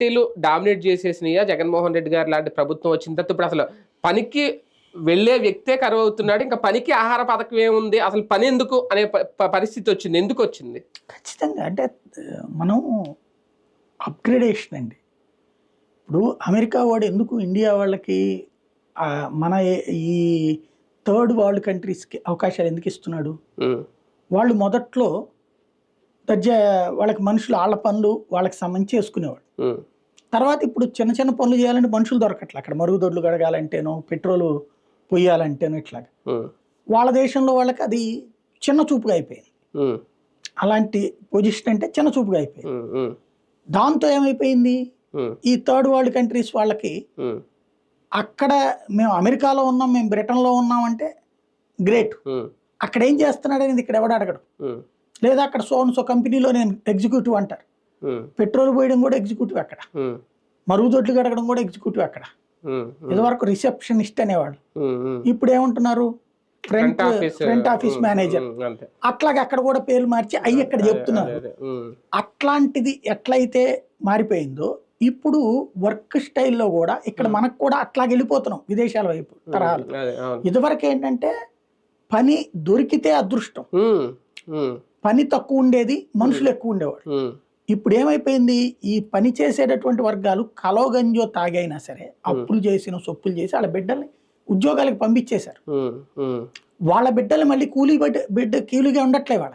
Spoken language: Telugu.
పార్టీలు డామినేట్ చేసేసినాయా జగన్మోహన్ రెడ్డి గారు లాంటి ప్రభుత్వం వచ్చిన తర్వాత ఇప్పుడు అసలు పనికి వెళ్ళే వ్యక్తే కరువు అవుతున్నాడు ఇంకా పనికి ఆహార పథకం ఏముంది అసలు పని ఎందుకు అనే పరిస్థితి వచ్చింది. ఎందుకు వచ్చింది? ఖచ్చితంగా. అంటే మనం అప్గ్రేడేషన్ అండి. ఇప్పుడు అమెరికా వాడు ఎందుకు ఇండియా వాళ్ళకి మన ఈ థర్డ్ వరల్డ్ కంట్రీస్కి అవకాశాలు ఎందుకు ఇస్తున్నాడు? వాళ్ళు మొదట్లో దర్జా వాళ్ళకి మనుషులు ఆళ్ళ పనులు వాళ్ళకి సంబంధించి చేసుకునేవాడు తర్వాత ఇప్పుడు చిన్న చిన్న పనులు చేయాలంటే మనుషులు దొరకట్లే. అక్కడ మరుగుదొడ్లు కడగాలంటేనో పెట్రోల్ పొయ్యాలంటేనో ఇట్లాగా. వాళ్ళ దేశంలో వాళ్ళకి అది చిన్న చూపుగా అయిపోయింది. అలాంటి పొజిషన్ అంటే చిన్న చూపుగా అయిపోయింది. దాంతో ఏమైపోయింది? ఈ థర్డ్ వరల్డ్ కంట్రీస్ వాళ్ళకి అక్కడ మేము అమెరికాలో ఉన్నాం మేము బ్రిటన్లో ఉన్నామంటే గ్రేట్. ఉమ్, అక్కడ ఏం చేస్తున్నాడు అనేది ఇక్కడ ఎవడు అడగడు. లేదా అక్కడ సోన్ సో కంపెనీలో నేను ఎగ్జిక్యూటివ్ అంటారు. పెట్రోల్ పోయడం కూడా ఎగ్జిక్యూటివ్ అక్కడ. మరుగుదొడ్లు కడగడం కూడా ఎగ్జిక్యూటివ్ అక్కడ. ఇదివరకు రిసెప్షనిస్ట్ ఉమ్. ఇప్పుడు ఏమంటున్నారు? Front front office manager. అట్లాగే అక్కడ కూడా పేర్లు మార్చి అయ్యి ఇక్కడ చెప్తున్నారు. అట్లాంటిది ఎట్లయితే మారిపోయిందో ఇప్పుడు వర్క్ స్టైల్లో కూడా ఇక్కడ మనకు కూడా అట్లాగే వెళ్ళిపోతున్నాం విదేశాల వైపు తరహాలు. ఇదివరకు ఏంటంటే పని దొరికితే అదృష్టం. పని తక్కువ ఉండేది మనుషులు ఎక్కువ ఉండేవాడు ఇప్పుడు ఏమైపోయింది? ఈ పని చేసేటటువంటి వర్గాలు కలోగంజో తాగైనా సరే అప్పులు చేసిన సొప్పులు చేసి వాళ్ళ బిడ్డల్ని ఉద్యోగాలకు పంపించేశారు. వాళ్ళ బిడ్డలు మళ్ళీ కూలీ బిడ్డ బిడ్డ కూలీగా ఉండట్లే వాళ్ళ.